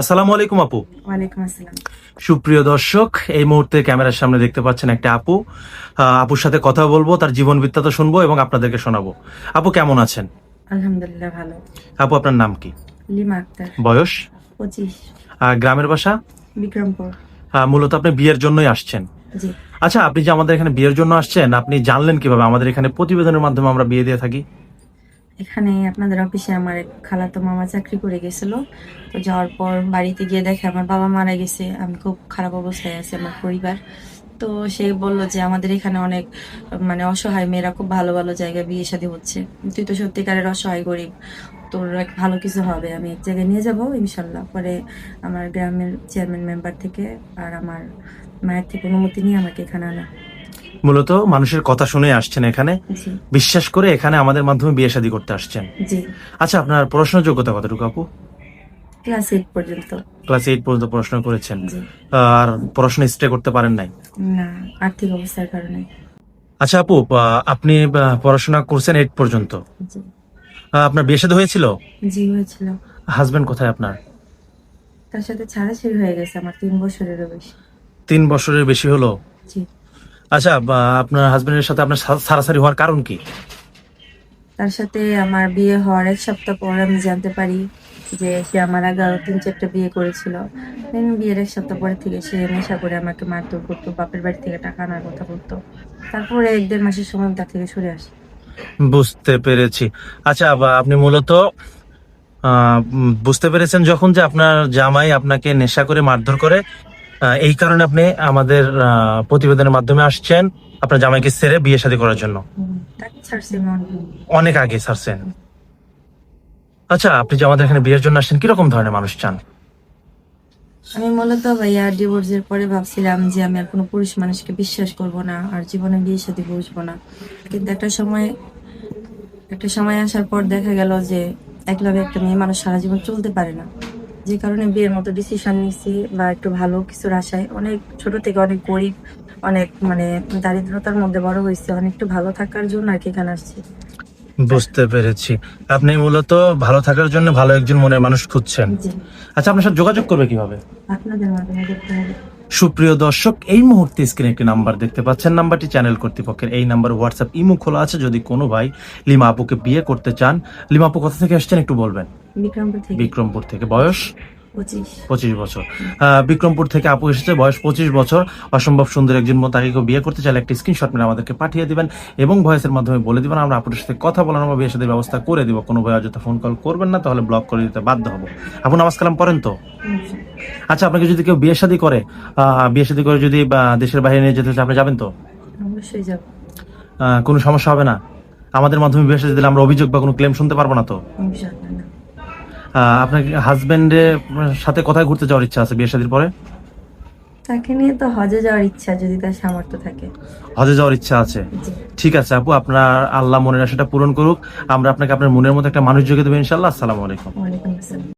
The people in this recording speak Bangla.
আসসালামু আলাইকুম আপু। আসসালাম। সুপ্রিয় দর্শক এই মুহূর্তে ক্যামেরার সামনে দেখতে পাচ্ছেন একটা আপু। আপুর সাথে কথা বলব তার জীবন বৃত্তান্ত শুনব এবং আপনাদেরকে শোনাবো। আপু কেমন আছেন? আলহামদুলিল্লাহ ভালো। আপু আপনার নাম কি? লিমা আক্তার। বয়স? পঁচিশ। গ্রামের বাসা? বিক্রমপুর। মূলত আপনি বিয়ের জন্যই আসছেন। আচ্ছা আপনি যে আমাদের এখানে বিয়ের জন্য আসছেন আপনি জানলেন কীভাবে? আমাদের এখানে প্রতিবেদনের মাধ্যমে আমরা বিয়ে দিয়ে থাকি। এখানে আপনাদের অফিসে আমার এক খালাতো মামা চাকরি করে গেছিল। তো যাওয়ার পর বাড়িতে গিয়ে দেখে আমার বাবা মারা গেছে। আমি খুব খারাপ অবস্থায় আছি আমার পরিবার। তো সে বলল যে আমাদের এখানে অনেক মানে অসহায় মেয়েরা খুব ভালো ভালো জায়গায় বিয়ে শাদী হচ্ছে। তুই তো সত্যিকারের অসহায় গরিব। তোর এক ভালো কিছু হবে, আমি এক জায়গায় নিয়ে যাব ইনশাল্লাহ। পরে আমার গ্রামের চেয়ারম্যান মেম্বার থেকে আর আমার মায়ের থেকে অনুমতি নিয়ে আমাকে এখানে আনা। মূলত মানুষের কথা শুনে আসছেন এখানে। বিশ্বাস করে এখানে আমাদের মাধ্যমে বিয়ে শাদী করতে আসছেন। আচ্ছা আপনার পড়াশোনার যোগ্যতা কতটুকু আপু? ক্লাস এইট পর্যন্ত। ক্লাস এইট পর্যন্ত পড়াশোনা করেছেন। আর পড়াশোনা স্টে করতে পারেন নাই? না আর্থিক অবস্থার কারণে। আচ্ছা আপু আপনি পড়াশোনা করছেন এইট পর্যন্ত। আপনার বিয়ে শাদী হয়েছিল? জি হয়েছিল। হাজবেন্ড কোথায় আপনার? তার সাথে ছাড়াছাড়ি হয়ে গেছে আমার তিন বছরেরও বেশি। তিন বছরের বেশি হলো? জি। আচ্ছা আপনার হাজবেন্ডের সাথে আপনার সারাসারি হওয়ার কারণ কি? তার সাথে আমার বিয়ে হওয়ার এক সপ্তাহ পর আমি জানতে পারি যে সে আমার আগে আরও তিন চারটা বিয়ে করেছিল। বিয়ের এক সপ্তাহ পরে থেকে সে নেশা করে আমাকে মারধর করতো বাপের বাড়ি থেকে টাকা আনার কথা বলতো। তারপরে এক দেড় মাসের সময় তার থেকে সরে আসি। বুঝতে পেরেছি। আচ্ছা আপনি মূলত বুঝতে পেরেছেন যখন যে আপনার জামাই আপনাকে নেশা করে মারধর করে এই কারণে আপনি আমাদের প্রতিবেদনের মাধ্যমে আসছেন আপনার জামাইকে ছেড়ে বিয়ে শাদী করার জন্য। অনেক। আগে ছাড়ছেন আচ্ছা আপনি যে আমাদের এখানে বিয়ের জন্য আসছেন, কীরকম ধরনের মানুষ চান? আমি মূলত ভাইয়া ডিভোর্সের পরে ভাবছিলাম যে আমি আর কোনো পুরুষ মানুষকে বিশ্বাস করব না, আর জীবনে বিয়ের সাথে বসবো না। কিন্তু একটা সময় একটা সময় আসার পর দেখা গেল যে একলাভে একটা মেয়ে মানুষ সারা জীবন চলতে পারে না। যে কারণে বিয়ের মতো ডিসিশন নিছি বা একটু ভালো কিছুর আশায়। অনেক ছোট থেকে অনেক গরিব অনেক মানে দারিদ্রতার মধ্যে বড় হয়েছে অনেক একটু ভালো থাকার জন্য আর কি এখানে আসছি। বুঝতে পেরেছি। আপনি মূলত ভালো থাকার জন্য ভালো একজন মনের মানুষ খুঁজছেন। আচ্ছা আপনার সাথে যোগাযোগ করবে কীভাবে? আপনাদের মাধ্যমে দেখতে হবে। সুপ্রিয় দর্শক এই মুহূর্তে স্ক্রিনে একটি নাম্বার দেখতে পাচ্ছেন। নাম্বারটি চ্যানেল কর্তৃপক্ষের। এই নাম্বার হোয়াটসঅ্যাপ ইমো খোলা আছে। যদি কোনো ভাই লিমা আপুকে বিয়ে করতে চান লিমা আপু কোথা থেকে আসছেন একটু বলবেন। বিক্রমপুর থেকে। বিক্রমপুর থেকে। বয়স? পঁচিশ। বছর। বিক্রমপুর থেকে আপু এসেছে বয়স পঁচিশ বছর। অসম্ভব সুন্দর একজন তাকে কেউ বিয়ে করতে চাইলে একটি স্ক্রিনশট মেরে আমাদেরকে পাঠিয়ে দিবেন এবং ভয়েসের মাধ্যমে বলে দিবেন। আমরা আপুর সাথে কথা বলার বা বিয়ে সাথে ব্যবস্থা করে দিব। কোনো ভাই অযথা ফোন কল করবেন না তাহলে ব্লক করে দিতে বাধ্য হব। আপু নামাজ কালাম পড়েন তো? আচ্ছা আপনাকে যদি কেউ বিয়ে শাদী করে বিয়ে শাদী করে যদি দেশের বাইরে নিয়ে যেতে আপনি যাবেন তো? অবশ্যই যাব। কোনো সমস্যা হবে না? আমাদের মাধ্যমে বিয়ে শাদী দিলে আমরা অভিযোগ বা কোনো ক্লেম শুনতে পারব না তো? আপনার হাজবেন্ডের সাথে কোথায় ঘুরতে যাওয়ার ইচ্ছা আছে বিয়ের শাদির পরে? তাকে নিয়ে তো হজে যাওয়ার ইচ্ছা যদি তার সামর্থ্য থাকে। হজে যাওয়ার ইচ্ছা আছে? ঠিক আছে আপু আপনার আল্লাহ মনের আশাটা পূরণ করুক। আমরা আপনাকে আপনার মনের মতো একটা মানুষ যোগে দেবো ইনশাল্লাহ আসসালামু আলাইকুম।